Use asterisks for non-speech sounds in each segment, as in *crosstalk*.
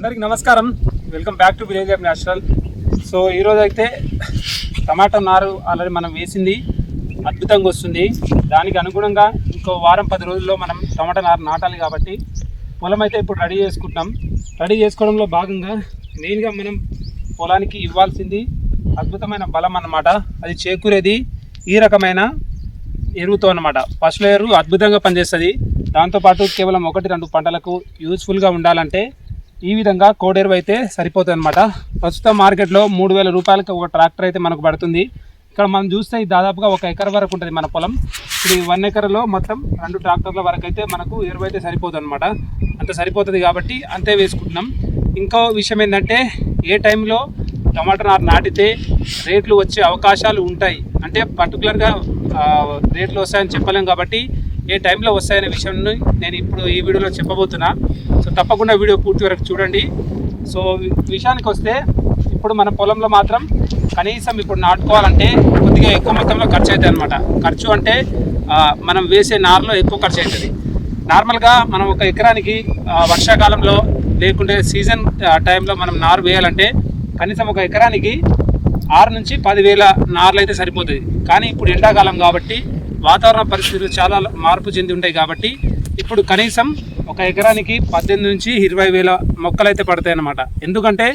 అందరికి నమస్కారం. Welcome back to village of natural so ఈరోజు అయితే టమాటా నారు ఆల్రెడీ మనం వేసింది. అద్భుతంగా వస్తుంది. దానికి అనుగుణంగా ఇంకో వారం పది రోజుల్లో మనం టమాటా నారు నాటాలి కాబట్టి పొలం అయితే ఇప్పుడు రెడీ చేసుకుంటున్నాం. రెడీ చేసుకోవడంలో భాగంగా మెయిన్గా మనం పొలానికి ఇవ్వాల్సింది అద్భుతమైన బలం అన్నమాట. అది చేకూరేది ఈ రకమైన ఎరువుతో అనమాట పశువుల ఎరువు అద్భుతంగా పనిచేస్తుంది. దాంతోపాటు కేవలం ఒకటి రెండు పంటలకు యూస్ఫుల్గా ఉండాలంటే ఈ విధంగా కోడెరువు అయితే సరిపోతుంది అనమాట ప్రస్తుతం మార్కెట్లో మూడు వేల రూపాయలకి ఒక ట్రాక్టర్ అయితే మనకు పడుతుంది. ఇక్కడ మనం చూస్తే దాదాపుగా ఒక ఎకర్ వరకు ఉంటుంది మన పొలం. ఇప్పుడు ఈ వన్ ఎకర్లో మొత్తం రెండు ట్రాక్టర్ల వరకు అయితే మనకు ఎరువు అయితే సరిపోతుంది అనమాట అంత సరిపోతుంది కాబట్టి అంతే వేసుకుంటున్నాం. ఇంకో విషయం ఏంటంటే ఏ టైంలో టమాటా నారు నాటితే రేట్లు వచ్చే అవకాశాలు ఉంటాయి. అంటే పర్టికులర్గా రేట్లు వస్తాయని చెప్పలేం కాబట్టి ఏ టైంలో వస్తాయనే విషయాన్ని నేను ఇప్పుడు ఈ వీడియోలో చెప్పబోతున్నా. సో తప్పకుండా వీడియో పూర్తి వరకు చూడండి. సో విషయానికి వస్తే ఇప్పుడు మన పొలంలో మాత్రం కనీసం ఇప్పుడు నాటుకోవాలంటే కొద్దిగా ఎక్కువ మొత్తంలో ఖర్చు అవుతుంది అనమాట ఖర్చు అంటే మనం వేసే నారులో ఎక్కువ ఖర్చు అవుతుంది నార్మల్గా మనం ఒక ఎకరానికి వర్షాకాలంలో లేకుంటే సీజన్ టైంలో మనం నారు వేయాలంటే కనీసం ఒక ఎకరానికి ఆరు నుంచి పదివేల నార్లు అయితే సరిపోతుంది. కానీ ఇప్పుడు ఎండాకాలం కాబట్టి వాతావరణ పరిస్థితులు చాలా మార్పు చెంది ఉంటాయి కాబట్టి ఇప్పుడు కనీసం ఒక ఎకరానికి పద్దెనిమిది నుంచి ఇరవై వేల మొక్కలు అయితే పడతాయి అన్నమాట. ఎందుకంటే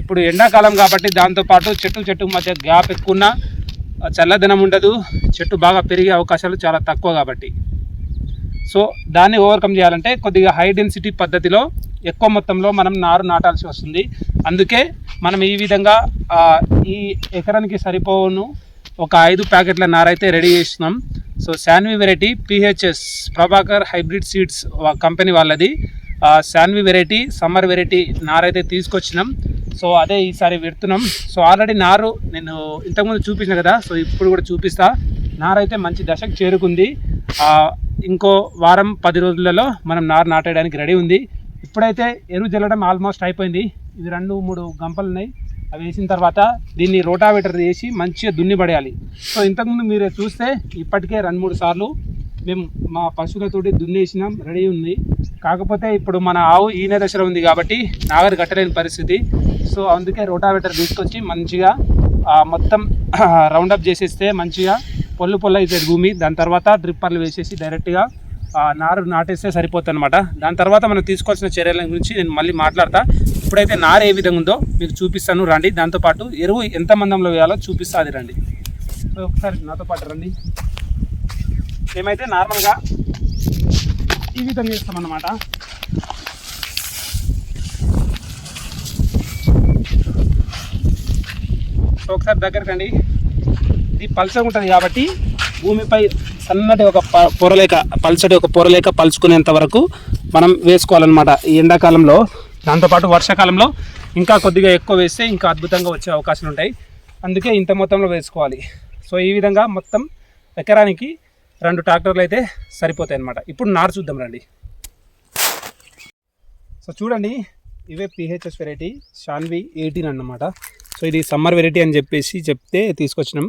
ఇప్పుడు ఎండాకాలం కాబట్టి దాంతోపాటు చెట్టు చెట్టు మధ్య గ్యాప్ ఎక్కువన్నా చల్లదనం ఉండదు చెట్టు బాగా పెరిగే అవకాశాలు చాలా తక్కువ కాబట్టి. సో దాన్ని ఓవర్కమ్ చేయాలంటే కొద్దిగా హై డెన్సిటీ పద్ధతిలో ఎక్కువ మొత్తంలో మనం నారు నాటాల్సి వస్తుంది. అందుకే మనం ఈ విధంగా ఈ ఎకరానికి సరిపోను ఒక ఐదు ప్యాకెట్ల నారైతే రెడీ చేస్తున్నాం. So Shanvi variety PHS Prabhakar hybrid seeds company వాళ్ళది. శాన్వి వెరైటీ సమ్మర్ వెరైటీ నారైతే అయితే తీసుకొచ్చినాం. సో అదే ఈసారి పెడుతున్నాం సో ఆల్రెడీ నారు నేను ఇంతకుముందు చూపించిన కదా సో ఇప్పుడు కూడా చూపిస్తా. నారు అయితే మంచి దశకు చేరుకుంది. ఇంకో వారం పది రోజులలో మనం నారు నాటేయడానికి రెడీ ఉంది. ఇప్పుడైతే ఎరువు జల్లడం ఆల్మోస్ట్ అయిపోయింది. ఇవి రెండు మూడు గంపలు ఉన్నాయి. అవి వేసిన తర్వాత దీన్ని రోటావేటర్ వేసి మంచిగా దున్ని పడేయాలి సో ఇంతకుముందు మీరు చూస్తే ఇప్పటికే రెండు మూడు సార్లు మేము మా పశువులతోటి దున్నేసినాం రెడీ ఉంది. కాకపోతే ఇప్పుడు మన ఆవు ఈయన దశలో ఉంది కాబట్టి నాగరు కట్టలేని పరిస్థితి. సో అందుకే రోటావేటర్ తీసుకొచ్చి మంచిగా మొత్తం *clears throat* రౌండప్ చేసేస్తే మంచిగా పొల్లు పొల్ల అవుతుంది భూమి. దాని తర్వాత డ్రిప్పర్లు వేసేసి డైరెక్ట్గా నారు నాటేస్తే సరిపోతుంది అనమాట దాని తర్వాత మనం తీసుకోవాల్సిన చర్యల గురించి నేను మళ్ళీ మాట్లాడతా. ఇప్పుడైతే నార ఏ విధంగా ఉందో మీకు చూపిస్తాను రండి. దాంతోపాటు ఎరువు ఎంత మందంలో వేయాలో చూపిస్తుంది రండి. ఒకసారి నాతో పాటు రండి. మేమైతే నార్మల్గా ఈ విధంగా చేస్తామన్నమాట. ఒకసారి దగ్గరకు రండి. ఇది పల్చగా ఉంటుంది కాబట్టి భూమిపై సన్నటి ఒక ప- పొరలేక పల్చటి ఒక పొరలేక పలుచుకునేంత వరకు మనం వేసుకోవాలన్నమాట. ఈ ఎండాకాలంలో దాంతోపాటు వర్షాకాలంలో ఇంకా కొద్దిగా ఎక్కువ వేస్తే ఇంకా అద్భుతంగా వచ్చే అవకాశాలు ఉంటాయి. అందుకే ఇంత మొత్తంలో వేసుకోవాలి. సో ఈ విధంగా మొత్తం ఎకరానికి రెండు ట్రాక్టర్లు అయితే సరిపోతాయి అన్నమాట. ఇప్పుడు నారు చూద్దాం రండి. సో చూడండి ఇవే పిహెచ్ఎస్ వెరైటీ షాన్వి ఎయిటీన్ అన్నమాట. సో ఇది సమ్మర్ వెరైటీ అని చెప్పేసి చెప్తే తీసుకొచ్చినాం.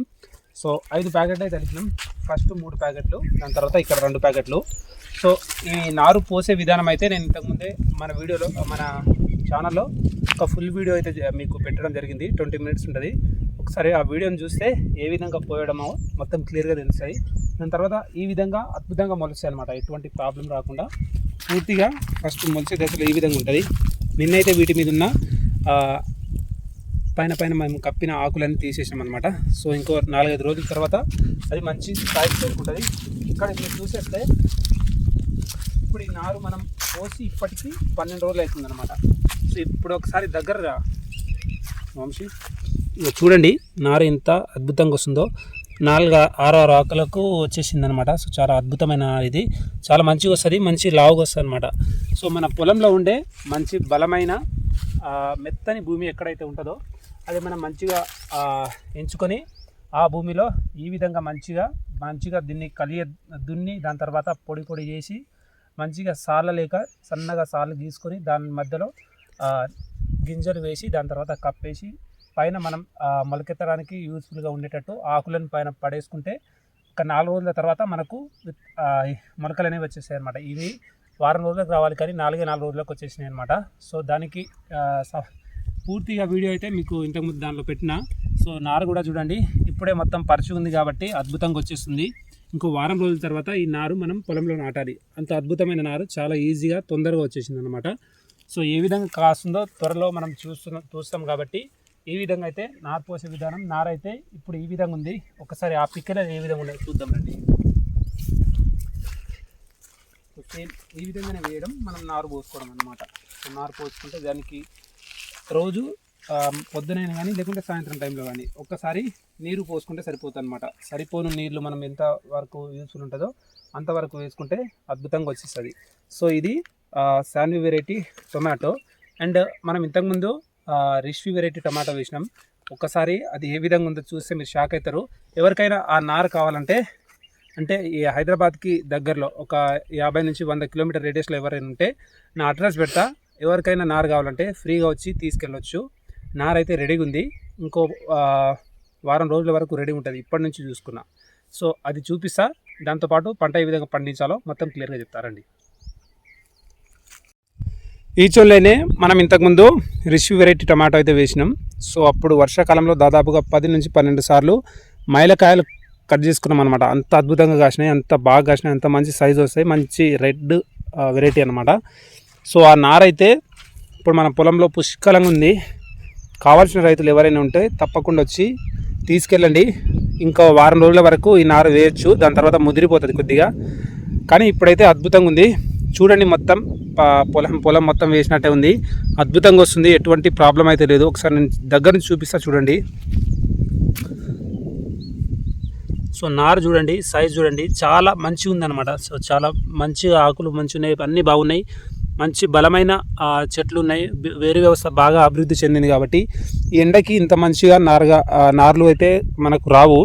సో ఐదు ప్యాకెట్ అయితే తెలిసినాం ఫస్ట్ మూడు ప్యాకెట్లు దాని తర్వాత ఇక్కడ రెండు ప్యాకెట్లు. సో ఈ నారు పోసే విధానం అయితే నేను ఇంతకుముందే మన వీడియోలో మన ఛానల్లో ఒక ఫుల్ వీడియో అయితే మీకు పెట్టడం జరిగింది. ట్వంటీ మినిట్స్ ఉంటుంది. ఒకసారి ఆ వీడియోని చూస్తే ఏ విధంగా పోయడమో మొత్తం క్లియర్గా తెలుస్తాయి. దాని తర్వాత ఈ విధంగా అద్భుతంగా మొలుస్తాయి అనమాట ఎటువంటి ప్రాబ్లం రాకుండా పూర్తిగా ఫస్ట్ మొలిచే దశలో ఈ విధంగా ఉంటుంది. నిన్నైతే వీటి మీద ఉన్న పైన పైన మేము కప్పిన ఆకులన్నీ తీసేసాం అనమాట సో ఇంకో నాలుగైదు రోజుల తర్వాత అది మంచి స్థాయికి చేరుకుంటుంది. ఇక్కడ మీరు చూసేస్తే ఇప్పుడు ఈ నారు మనం పోసి ఇప్పటికీ పన్నెండు రోజులు అవుతుంది అనమాట సో ఇప్పుడు ఒకసారి దగ్గరగా వంశీ. చూడండి నారు ఎంత అద్భుతంగా వస్తుందో. నాలుగు ఆరు ఆరు ఆకులకు వచ్చేసింది అనమాట సో చాలా అద్భుతమైన ఇది. చాలా మంచిగా వస్తుంది మంచి లావుగా వస్తుంది అనమాట సో మన పొలంలో ఉండే మంచి బలమైన మెత్తని భూమి ఎక్కడైతే ఉంటుందో అది మనం మంచిగా ఎంచుకొని ఆ భూమిలో ఈ విధంగా మంచిగా మంచిగా దీన్ని కలియ దున్ని దాని తర్వాత పొడి పొడి చేసి మంచిగా సాల లేక సన్నగా సాలు గీసుకొని దాని మధ్యలో గింజలు వేసి దాని తర్వాత కప్పేసి పైన మనం మొలకెత్తడానికి యూస్ఫుల్గా ఉండేటట్టు ఆకులను పైన పడేసుకుంటే ఒక నాలుగు రోజుల తర్వాత మనకు మొలకలు అనేవి వచ్చేసాయి అనమాట ఇవి వారం రోజులకు రావాలి కానీ నాలుగే నాలుగు రోజులకు వచ్చేసినాయి అనమాట సో దానికి సఫ్ పూర్తిగా వీడియో అయితే మీకు ఇంతకుముందు దానిలో పెట్టిన. సో నారు కూడా చూడండి ఇప్పుడే మొత్తం పరిచి ఉంది కాబట్టి అద్భుతంగా వచ్చేస్తుంది. ఇంకో వారం రోజుల తర్వాత ఈ నారు మనం పొలంలో నాటాలి. అంత అద్భుతమైన నారు చాలా ఈజీగా తొందరగా వచ్చేసింది అనమాట సో ఏ విధంగా కాస్తుందో త్వరలో మనం చూస్తున్నాం చూస్తాం కాబట్టి ఏ విధంగా అయితే నారు పోసే విధానం నారైతే ఇప్పుడు ఈ విధంగా ఉంది. ఒకసారి ఆ పిక్కలు ఏ విధంగా ఉన్నాయి చూద్దాం రండి. సేమ్ ఈ విధంగానే వేయడం మనం నారు పోసుకోవడం అనమాట నారు పోసుకుంటే దానికి రోజు పొద్దునైనా కానీ లేకుంటే సాయంత్రం టైంలో కానీ ఒక్కసారి నీరు పోసుకుంటే సరిపోతుంది అనమాట సరిపోను నీళ్ళు మనం ఎంత వరకు యూస్ఫుల్ ఉంటుందో అంతవరకు వేసుకుంటే అద్భుతంగా వచ్చేస్తుంది. సో ఇది శాన్వి వెరైటీ టొమాటో. అండ్ మనం ఇంతకుముందు రిష్వి వెరైటీ టమాటో వేసినాం. ఒక్కసారి అది ఏ విధంగా ఉందో చూస్తే మీరు షాక్ అవుతారు ఎవరికైనా ఆ నారు కావాలంటే అంటే ఈ హైదరాబాద్కి దగ్గరలో ఒక యాభై నుంచి వంద కిలోమీటర్ రేడియస్లో ఎవరైనా ఉంటే నా అడ్రస్ పెడతా. ఎవరికైనా నారు కావాలంటే ఫ్రీగా వచ్చి తీసుకెళ్ళొచ్చు. నారు అయితే రెడీగా ఉంది. ఇంకో వారం రోజుల వరకు రెడీ ఉంటుంది. ఇప్పటి నుంచి చూసుకున్నా. సో అది చూపిస్తా. దాంతోపాటు పంట ఏ విధంగా పండించాలో మొత్తం క్లియర్గా చెప్తారండి ఈ చోళ్ళనే మనం ఇంతకుముందు రిషి వెరైటీ టమాటో అయితే వేసినాం. సో అప్పుడు వర్షాకాలంలో దాదాపుగా పది నుంచి పన్నెండు సార్లు మైలకాయలు కట్ చేసుకున్నాం అనమాట అంత అద్భుతంగా కాసినాయి. అంత బాగా కాసినాయి. అంత మంచి సైజు వస్తాయి. మంచి రెడ్ వెరైటీ అనమాట సో ఆ నార అయితే ఇప్పుడు మన పొలంలో పుష్కలంగా ఉంది. కావాల్సిన రైతులు ఎవరైనా ఉంటే తప్పకుండా వచ్చి తీసుకెళ్ళండి. ఇంకా వారం రోజుల వరకు ఈ నార వేయచ్చు. దాని తర్వాత ముదిరిపోతుంది కొద్దిగా. కానీ ఇప్పుడైతే అద్భుతంగా ఉంది. చూడండి మొత్తం ప- పొలం పొలం మొత్తం వేసినట్టే ఉంది. అద్భుతంగా వస్తుంది. ఎటువంటి ప్రాబ్లం అయితే లేదు. ఒకసారి నేను దగ్గర నుంచి చూపిస్తా చూడండి. సో నారు చూడండి సైజ్ చూడండి. చాలా మంచిగా ఉందన్నమాట సో చాలా మంచి ఆకులు మంచి ఉన్నాయి అన్నీ బాగున్నాయి. మంచి బలమైన చెట్లు ఉన్నాయి వేరు వ్యవస్థ బాగా అభివృద్ధి చెందింది కాబట్టి ఈ ఎండకి ఇంత మంచిగా నారుగా నార్లు అయితే మనకు రావు.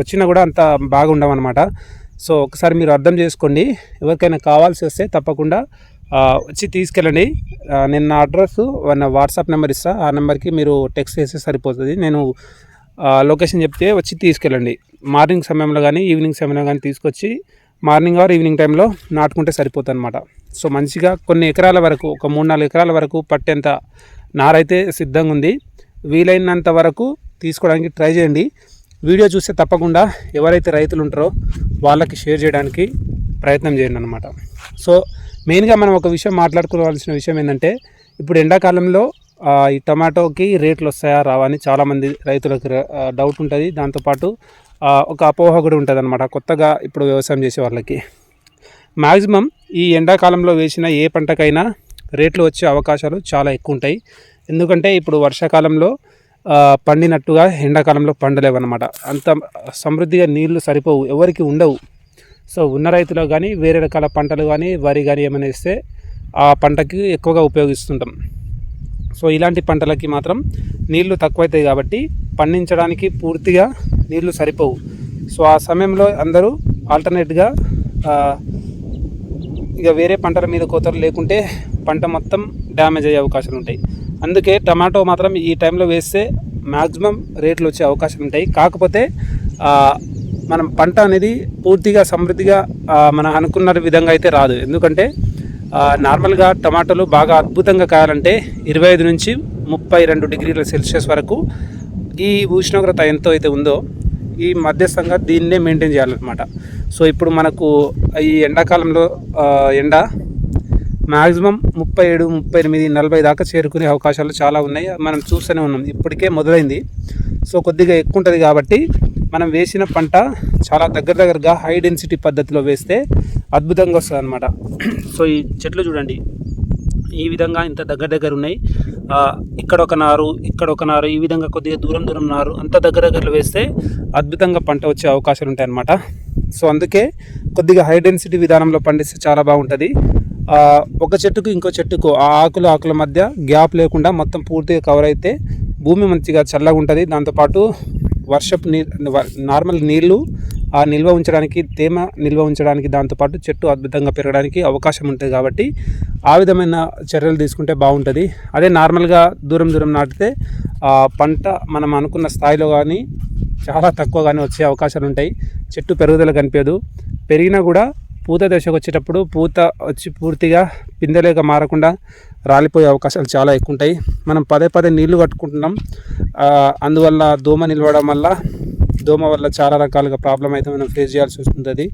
వచ్చినా కూడా అంత బాగుండవు అనమాట సో ఒకసారి మీరు అర్థం చేసుకోండి. ఎవరికైనా కావాల్సి వస్తే తప్పకుండా వచ్చి తీసుకెళ్ళండి. నేను నా అడ్రస్ నా వాట్సాప్ నెంబర్ ఇస్తా. ఆ నెంబర్కి మీరు టెక్స్ట్ చేస్తే సరిపోతుంది. నేను లొకేషన్ చెప్తే వచ్చి తీసుకెళ్ళండి. మార్నింగ్ సమయంలో కానీ ఈవినింగ్ సమయంలో కానీ తీసుకొచ్చి మార్నింగ్ ఆర్ ఈవినింగ్ టైంలో నాటుకుంటే సరిపోతుంది అనమాట సో మంచిగా కొన్ని ఎకరాల వరకు ఒక మూడు నాలుగు ఎకరాల వరకు పట్టేంత నారైతే సిద్ధంగా ఉంది వీలైనంత వరకు తీసుకోవడానికి ట్రై చేయండి. వీడియో చూస్తే తప్పకుండా ఎవరైతే రైతులు ఉంటారో వాళ్ళకి షేర్ చేయడానికి ప్రయత్నం చేయండి అనమాట సో మెయిన్గా మనం ఒక విషయం మాట్లాడుకోవాల్సిన విషయం ఏంటంటే ఇప్పుడు ఎండాకాలంలో ఈ టమాటోకి రేట్లు వస్తాయా రావా అని చాలామంది రైతులకు డౌట్ ఉంటుంది. దాంతోపాటు ఒక అపోహ కూడా ఉంటుంది అనమాట కొత్తగా ఇప్పుడు వ్యవసాయం చేసే వాళ్ళకి. మ్యాక్సిమం ఈ ఎండాకాలంలో వేసిన ఏ పంటకైనా రేట్లు వచ్చే అవకాశాలు చాలా ఎక్కువ ఉంటాయి ఎందుకంటే ఇప్పుడు వర్షాకాలంలో పండినట్టుగా ఎండాకాలంలో పండలేవన్నమాట. అంత సమృద్ధిగా నీళ్ళు సరిపోవు ఎవరికి ఉండవు. సో ఉన్న రైతులు కానీ వేరే రకాల పంటలు కానీ వరి కానీ ఏమైనా ఇస్తే ఆ పంటకి ఎక్కువగా ఉపయోగిస్తుంటాం. సో ఇలాంటి పంటలకి మాత్రం నీళ్ళు తక్కువైతాయి కాబట్టి పండించడానికి పూర్తిగా నీళ్ళు సరిపోవు. సో ఆ సమయంలో అందరూ ఆల్టర్నేట్గా ఇక వేరే పంటల మీద కోతలు లేకుంటే పంట మొత్తం డ్యామేజ్ అయ్యే అవకాశాలు ఉంటాయి. అందుకే టమాటో మాత్రం ఈ టైంలో వేస్తే మ్యాక్సిమం రేట్లు వచ్చే అవకాశాలు ఉంటాయి. కాకపోతే మనం పంట అనేది పూర్తిగా సమృద్ధిగా మనం అనుకున్న విధంగా అయితే రాదు. ఎందుకంటే నార్మల్గా టమాటాలు బాగా అద్భుతంగా కాయాలంటే ఇరవై ఐదు నుంచి ముప్పై రెండు డిగ్రీల సెల్సియస్ వరకు ఈ ఉష్ణోగ్రత ఎంతో అయితే ఉందో ఈ మధ్యస్థంగా దీన్నే మెయింటైన్ చేయాలన్నమాట. సో ఇప్పుడు మనకు ఈ ఎండాకాలంలో ఎండ మ్యాక్సిమం ముప్పై ఏడు ముప్పై ఎనిమిది నలభై దాకా చేరుకునే అవకాశాలు చాలా ఉన్నాయి. మనం చూస్తూనే ఉన్నాం. ఇప్పటికే మొదలైంది. సో కొద్దిగా ఎక్కువ ఉంటుంది కాబట్టి మనం వేసిన పంట చాలా దగ్గర దగ్గరగా హై డెన్సిటీ పద్ధతిలో వేస్తే అద్భుతంగా వస్తుంది అనమాట సో ఈ చెట్లు చూడండి. ఈ విధంగా ఇంత దగ్గర దగ్గర ఉన్నాయి. ఇక్కడ ఒక నారు ఇక్కడ ఒక నారు ఈ విధంగా కొద్దిగా దూరం దూరం నారు అంత దగ్గర దగ్గరలో వేస్తే అద్భుతంగా పంట వచ్చే అవకాశాలు ఉంటాయి అన్నమాట సో అందుకే కొద్దిగా హై డెన్సిటీ విధానంలో పండిస్తే చాలా బాగుంటుంది. ఒక చెట్టుకు ఇంకో చెట్టుకు ఆ ఆకులు ఆకుల మధ్య గ్యాప్ లేకుండా మొత్తం పూర్తిగా కవర్ అయితే భూమి మంచిగా చల్లగా ఉంటుంది. దాంతోపాటు వర్షపు నీ నార్మల్ నీళ్ళు ఆ నిల్వ ఉంచడానికి తేమ నిల్వ ఉంచడానికి దాంతోపాటు చెట్టు అద్భుతంగా పెరగడానికి అవకాశం ఉంటుంది కాబట్టి ఆ విధమైన చర్యలు తీసుకుంటే బాగుంటుంది. అదే నార్మల్గా దూరం దూరం నాటితే ఆ పంట మనం అనుకున్న స్థాయిలో కానీ చాలా తక్కువగానే వచ్చే అవకాశాలు ఉంటాయి. చెట్టు పెరుగుదల కనిపించదు. పెరిగినా కూడా పూత దశకు వచ్చేటప్పుడు పూత వచ్చి పూర్తిగా పిందెలేక మారకుండా రాలిపోయే అవకాశాలు చాలా ఎక్కువ ఉంటాయి. మనం పదే పదే నీళ్ళు కట్టుకుంటున్నాం. అందువల్ల దోమ నిలవడం వల్ల దోమ వల్ల చాలా రకాలుగా ప్రాబ్లం అయితే మనం ఫేస్ చేయాల్సి వస్తుంది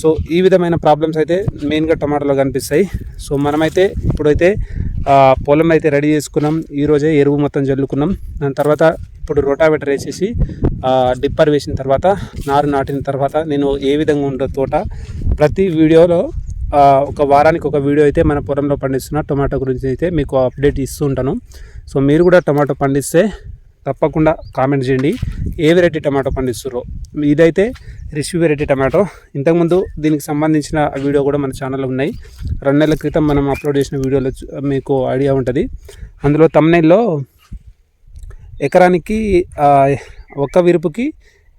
సో ఈ విధమైన ప్రాబ్లమ్స్ అయితే మెయిన్గా టమాటాలో కనిపిస్తాయి. సో మనమైతే ఇప్పుడైతే పొలం అయితే రెడీ చేసుకున్నాం. ఈరోజే ఎరువు మొత్తం జల్లుకున్నాం. దాని తర్వాత ఇప్పుడు రోటావేటర్ వేసేసి డిప్పర్ వేసిన తర్వాత నారు నాటిన తర్వాత నేను ఏ విధంగా ఉండో తోట ప్రతి వీడియోలో ఒక వారానికి ఒక వీడియో అయితే మన పొలంలో పండిస్తున్న టొమాటో గురించి అయితే మీకు అప్డేట్ ఇస్తూ ఉంటాను. సో మీరు కూడా టమాటో పండిస్తే తప్పకుండా కామెంట్ చేయండి. ఏ వెరైటీ టమాటో పండిస్తుర్రో? ఇదైతే రిషి వెరైటీ టమాటో. ఇంతకుముందు దీనికి సంబంధించిన వీడియో కూడా మన ఛానల్లో ఉన్నాయి. రెండు నెలల క్రితం మనం అప్లోడ్ చేసిన వీడియోలో చూ- మీకు ఐడియా ఉంటుంది. అందులో తమ్నైల్లో ఎకరానికి ఒక్క విరుపుకి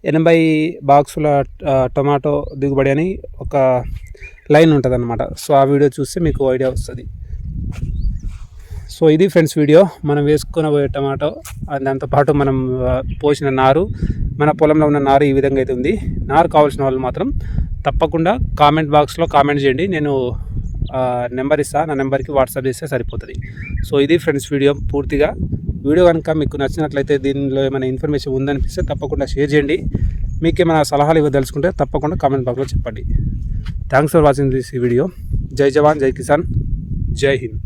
ఎనభై బాక్సుల టొమాటో దిగుబడి అని ఒక లైన్ ఉంటుంది సో ఆ వీడియో చూస్తే మీకు ఐడియా వస్తుంది. సో ఇది ఫ్రెండ్స్ వీడియో. మనం వేసుకున్న పోయే టమాటో దాంతోపాటు మనం పోసిన నారు మన పొలంలో ఉన్న నారు ఈ విధంగా అయితే ఉంది. నారు కావాల్సిన వాళ్ళు మాత్రం తప్పకుండా కామెంట్ బాక్స్లో కామెంట్ చేయండి. నేను నెంబర్ ఇస్తా నా నెంబర్కి వాట్సాప్ చేస్తే సరిపోతుంది. సో ఇది ఫ్రెండ్స్ వీడియో పూర్తిగా. వీడియో కనుక మీకు నచ్చినట్లయితే దీనిలో ఏమైనా ఇన్ఫర్మేషన్ ఉందనిపిస్తే తప్పకుండా షేర్ చేయండి. మీకు ఏమైనా సలహాలు ఇవ్వదలుచుకుంటే తప్పకుండా కామెంట్ బాక్స్లో చెప్పండి. Thanks for watching this video. జై జవాన్ జై కిసాన్ జై హింద్.